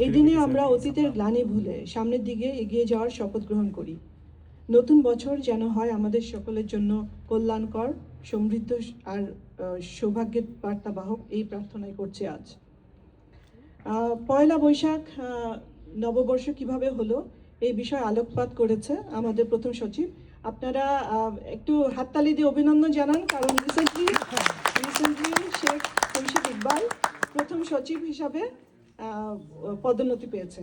এই দিনে আমরা অতীতের গ্লানি ভুলে সামনের দিকে এগিয়ে যাওয়ার শপথ গ্রহণ করি। নতুন বছর যেন হয় আমাদের সকলের জন্য কল্যাণকর, সমৃদ্ধ আর সৌভাগ্যের বার্তাবাহক এই প্রার্থনাই করছে আজ। পয়লা বৈশাখ নববর্ষ কীভাবে হলো এই বিষয়ে আলোকপাত করেছে আমাদের প্রথম সচিব। আপনারা একটু হাততালি দিয়ে অভিনন্দন জানান, কারণ রিসেন্টলি রিসেন্টলি শেখ খুরশিদ ইকবাল প্রথম সচিব হিসাবে পদোন্নতি পেয়েছে।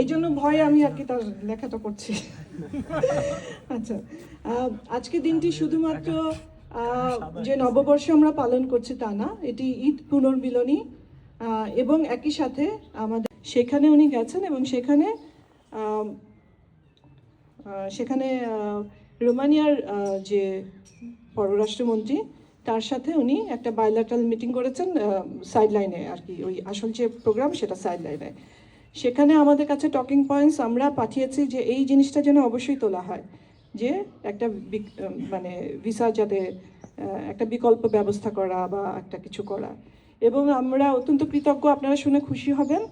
এই জন্য ভয়ে আমি আর কি তার লেখাটা করছি। আচ্ছা আজকে দিনটি শুধুমাত্র যে নববর্ষ আমরা পালন করছি তা না, এটি ঈদ পুনর্মিলনী এবং একই সাথে আমাদের সেখানে উনি গেছেন এবং সেখানে সেখানে রোমানিয়ার যে পররাষ্ট্রমন্ত্রী তার সাথে উনি একটা বায়োলেটারাল মিটিং করেছেন সাইড লাইনে আর কি, ওই আসল যে প্রোগ্রাম সেটা সাইড লাইনে সেখানে আমাদের কাছে টকিং পয়েন্টস আমরা পাঠিয়েছি যে এই জিনিসটা যেন অবশ্যই তোলা হয়, যে একটা মানে ভিসা যাতে একটা বিকল্প ব্যবস্থা করা বা একটা কিছু করা। এবং আমরা অত্যন্ত কৃতজ্ঞ, আপনারা শুনে খুশি হবেন।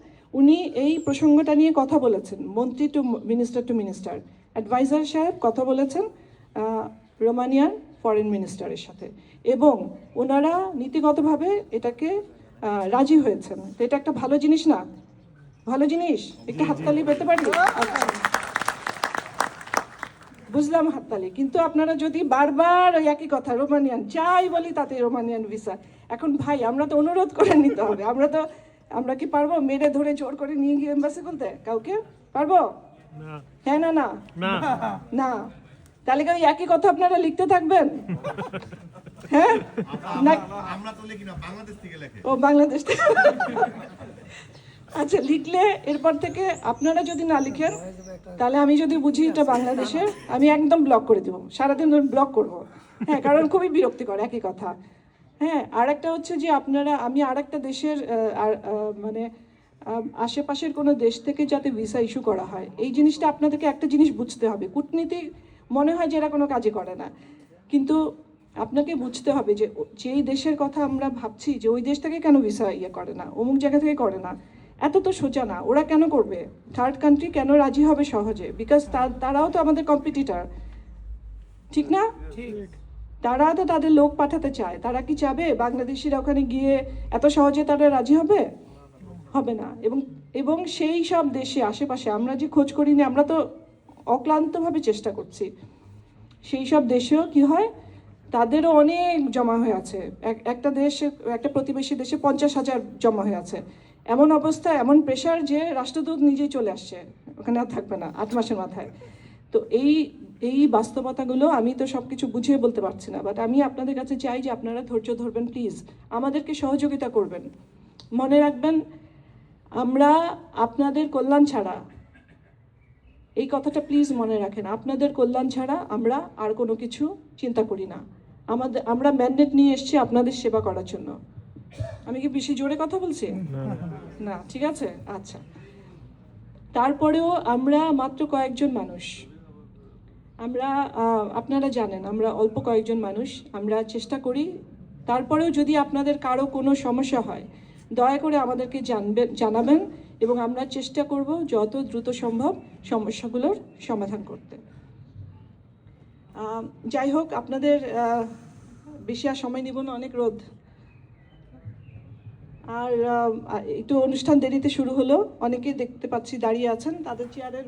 উনি এই প্রসঙ্গটা নিয়ে কথা বলেছেন, মন্ত্রী to minister to minister adviser সাহেব কথা বলেছেন রোমানিয়ার ফরেন মিনিস্টারের সাথে। এবং ওনারা নীতিগতভাবে এটাকে রাজি হয়েছেন। তো এটা একটা ভালো জিনিস না? ভালো জিনিস? একটু হাততালি পেতে পারি? আচ্ছা। বুঝলাম হাততালি। কিন্তু আপনারা যদি বারবার ওই একই কথা রোমানিয়ান চাই বলি তাতে রোমানিয়ান ভিসা। এখন ভাই আমরা তো অনুরোধ করে নিতে হবে। আমরা তো আমরা কি পারব মেরে ধরে জোর করে নিয়ে গিয়ে এম্বাসি খুলতে? কাউকে? পারব? হ্যাঁ না? না। না। তাহলে কি ওই একই কথা আপনারা লিখতে থাকবেন? হ্যাঁ? না আমরা তো লিখি না বাংলাদেশ থেকে লেখে। ও বাংলাদেশ থেকে। আচ্ছা লিখলে এরপর থেকে আপনারা যদি না লিখেন তাহলে আমি যদি বুঝি এটা বাংলাদেশের আমি একদম ব্লক করে দেবো। সারাদিন ধরে ব্লক করব। হ্যাঁ কারণ খুবই বিরক্তিকর একই কথা। হ্যাঁ আর একটা হচ্ছে যে আপনারা আমি আর একটা দেশের মানে আশেপাশের কোনো দেশ থেকে যাতে ভিসা ইস্যু করা হয় এই জিনিসটা আপনাদেরকে একটা জিনিস বুঝতে হবে। কূটনীতি মনে হয় যে এরা কোনো কাজই করে না। কিন্তু আপনাকে বুঝতে হবে যে যেই দেশের কথা আমরা ভাবছি যে ওই দেশ থেকে কেন ভিসা ইয়ে করে না অমুক জায়গা থেকে করে না এত তো সোজা না ওরা কেন করবে? থার্ড কান্ট্রি কেন রাজি হবে সহজে? বিকজ তারাও তো আমাদের কম্পিটিটার ঠিক না? তারা তো তাদের লোক পাঠাতে চায়। তারা কি চাবে? বাংলাদেশিরা ওখানে গিয়ে এত সহজে তারা রাজি হবে? হবে না। এবং এবং সেই সব দেশে আশেপাশে আমরা যে খোঁজ করি না আমরা তো অক্লান্তভাবে চেষ্টা করছি। সেই সব দেশেও কি হয়, তাদেরও অনেক জমা হয়ে আছে। এক- একটা দেশে, একটা প্রতিবেশী দেশে পঞ্চাশ হাজার জমা হয়ে আছে। এমন অবস্থা, এমন প্রেশার যে রাষ্ট্রদূত নিজেই চলে আসছে। ওখানে আর থাকবে না, আট মাসের মাথায়। তো এই এই বাস্তবতাগুলো আমি তো সব কিছু বুঝিয়ে বলতে পারছি না। বাট আমি আপনাদের কাছে চাই যে আপনারা ধৈর্য ধরবেন প্লিজ আমাদেরকে সহযোগিতা করবেন। মনে রাখবেন, আমরা আপনাদের কল্যাণ ছাড়া এই কথাটা প্লিজ মনে রাখেন। আপনাদের কল্যাণ ছাড়া আমরা আর কোনো কিছু চিন্তা করি না। আমাদের আমরা ম্যান্ডেট নিয়ে এসেছি আপনাদের সেবা করার জন্য। আমি কি বেশি জোরে কথা বলছি? না ঠিক আছে? আচ্ছা। তারপরেও আমরা মাত্র কয়েকজন মানুষ। আমরা আপনারা জানেন আমরা অল্প কয়েকজন মানুষ। আমরা চেষ্টা করি। তারপরেও যদি আপনাদের কারও কোনো সমস্যা হয় দয়া করে আমাদেরকে জানবেন জানাবেন। এবং আমরা চেষ্টা করব যত দ্রুত সম্ভব সমস্যাগুলোর সমাধান করতে। যাই হোক, আপনাদের বেশি আর সময় নিব না, অনেক রোদ। আর একটু অনুষ্ঠান দেরিতে শুরু হলো, অনেকেই দেখতে পাচ্ছি দাঁড়িয়ে আছেন, তাদের চেয়ারের